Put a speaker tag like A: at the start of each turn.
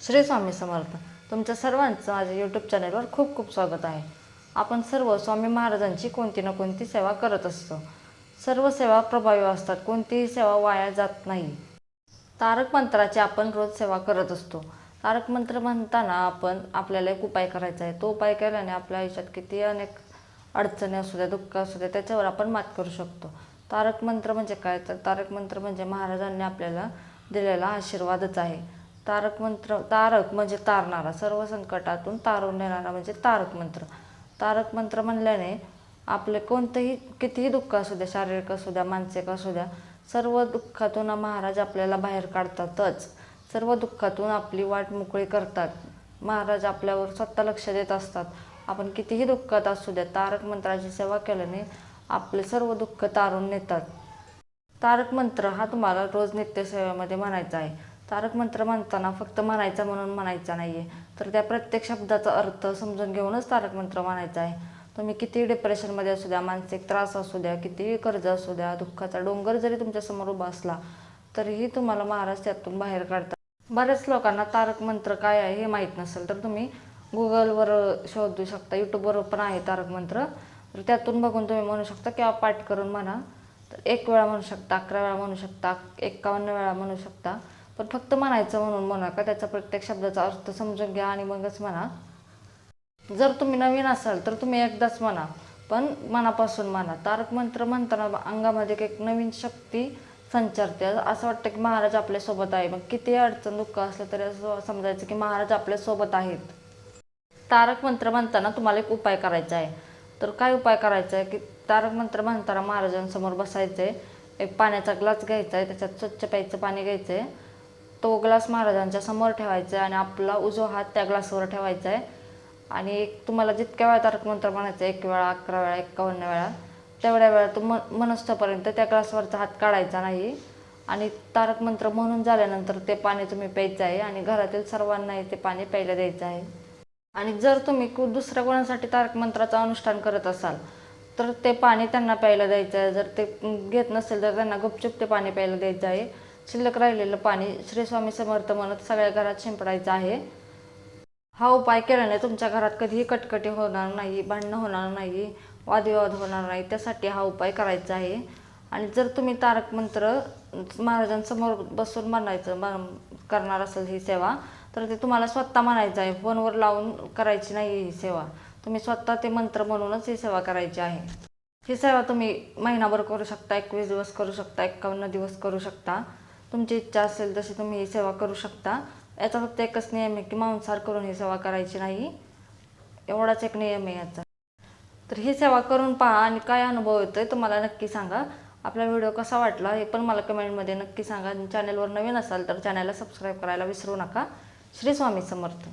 A: श्री स्वामी समर्थ तुमच्या सर्वांचं माझ्या यूट्यूब चॅनलवर खूप खूप स्वागत आहे. आपण सर्व स्वामी महाराजांची कोणती ना कोणती सेवा करत असतो. सर्व सेवा प्रभावी असतात कोणतीही सेवा वाया जात नाही. तारक मंत्राची आपण रोज सेवा करत असतो. तारक मंत्र म्हणताना आपण आपल्याला एक उपाय करायचा आहे. तो उपाय केल्याने आपल्या आयुष्यात किती अनेक अडचणी असू द्या दुःख असू द्या त्याच्यावर आपण मात करू शकतो. तारक मंत्र म्हणजे काय? तर तारक मंत्र म्हणजे महाराजांनी आपल्याला दिलेला आशीर्वादच आहे. तारक मंत्र तारक म्हणजे तारणारा सर्व संकटातून तारून नेणारा म्हणजे तारक मंत्र. तारक मंत्र म्हणल्याने आपले कोणतंही कितीही दुःख असू द्या शारीरिक असू द्या मानसिक असू द्या सर्व दुःखातून महाराज आपल्याला बाहेर काढतातच. सर्व दुःखातून आपली वाट मोकळी करतात. महाराज आपल्यावर स्वतः लक्ष देत असतात. आपण कितीही दुःखात असू द्या तारक मंत्राची सेवा केल्याने आपले सर्व दुःख तारून नेतात. तारक मंत्र हा तुम्हाला रोज नित्यसेवेमध्ये म्हणायचा आहे. तारक मंत्र म्हणताना फक्त म्हणायचा म्हणून म्हणायचा नाही आहे तर त्या प्रत्येक शब्दाचा अर्थ समजून घेऊनच तारक मंत्र म्हणायचा आहे. तुम्ही किती डिप्रेशनमध्ये असू द्या मानसिक त्रास असू द्या कितीही कर्ज असू द्या दुःखाचा डोंगर जरी तुमच्यासमोर उभा असला तरीही तुम्हाला महाराज त्यातून बाहेर काढतात. बऱ्याच लोकांना तारक मंत्र काय आहे हे माहीत नसेल तर तुम्ही गुगलवर शोधू शकता यूट्यूबवर पण आहे तारक मंत्र. तर त्यातून बघून तुम्ही म्हणू शकता किंवा पाठ करून म्हणा. तर एक वेळा म्हणू शकता अकरा वेळा म्हणू शकता एकावन्न वेळा म्हणू शकता. पण फक्त म्हणायचं म्हणून म्हणा का त्याचा प्रत्येक शब्दाचा अर्थ समजून घ्या आणि मगच म्हणा. जर तुम्ही नवीन असाल तर तुम्ही एकदाच म्हणा पण मनापासून म्हणा. तारक मंत्र म्हणताना अंगामध्ये एक नवीन शक्ती संचारते. असं वाटतं की महाराज आपल्यासोबत आहे. मग किती अडचण दुःख असलं तरी असं समजायचं की महाराज आपल्यासोबत आहेत. तारक मंत्र म्हणताना तुम्हाला एक उपाय करायचा आहे. तर काय उपाय करायचा आहे की तारक मंत्र म्हणताना महाराजांसमोर बसायचं आहे एक पाण्याचा ग्लास घ्यायचा आहे. त्याच्यात स्वच्छ प्यायचं पाणी घ्यायचं आहे तो ग्लास महाराजांच्या समोर ठेवायचा आहे आणि आपला उजवा हात त्या ग्लासवर ठेवायचा आहे. आणि एक तुम्हाला जितक्या वेळा तारक मंत्र म्हणायचं एक वेळा अकरा वेळा एकावन्न वेळा तेवढ्या वेळा तो म मनस्थपर्यंत त्या ग्लासवरचा हात काढायचा नाही. आणि तारक मंत्र म्हणून झाल्यानंतर ते पाणी तुम्ही प्यायचं आहे आणि घरातील सर्वांनाही ते पाणी प्यायला द्यायचं आहे. आणि जर तुम्ही कु- दुसऱ्या कोणासाठी तारक मंत्राचं अनुष्ठान करत असाल तर ते पाणी त्यांना प्यायला द्यायचं आहे. जर ते घेत नसेल तर त्यांना गुपचूप ते पाणी प्यायला द्यायचं आहे. शिल्लक राहिलेलं पाणी श्री स्वामी समर्थ म्हणत सगळ्या घरात शिंपडायचं आहे. हा उपाय केल्याने तुमच्या घरात कधीही कटकटी होणार नाही भांडणं होणार नाही वादविवाद होणार नाही त्यासाठी हा उपाय करायचा आहे. आणि जर तुम्ही तारक मंत्र महाराजांसमोर बसून म्हणायचं म्हण- करणार असेल ही सेवा तर ते तुम्हाला स्वतः म्हणायचं आहे. फोनवर लावून करायची नाही ही सेवा. तुम्ही स्वतः ते मंत्र म्हणूनच ही सेवा करायची आहे. ही सेवा तुम्ही महिनाभर करू शकता एकवीस दिवस करू शकता एकावन्न दिवस करू शकता. तुमची इच्छा असेल तशी तुम्ही ही सेवा करू शकता. याचा फक्त एकच नियम आहे की मांसाहार करून ही सेवा करायची नाही. एवढाच एक नियम आहे याचा. तर ही सेवा करून पहा आणि काय अनुभव येतोय तो मला नक्की सांगा. आपला व्हिडिओ कसा वाटला हे पण मला कमेंटमध्ये नक्की सांगा. चॅनलवर नवीन असाल तर चॅनलला सबस्क्राईब करायला विसरू नका. श्री स्वामी समर्थ.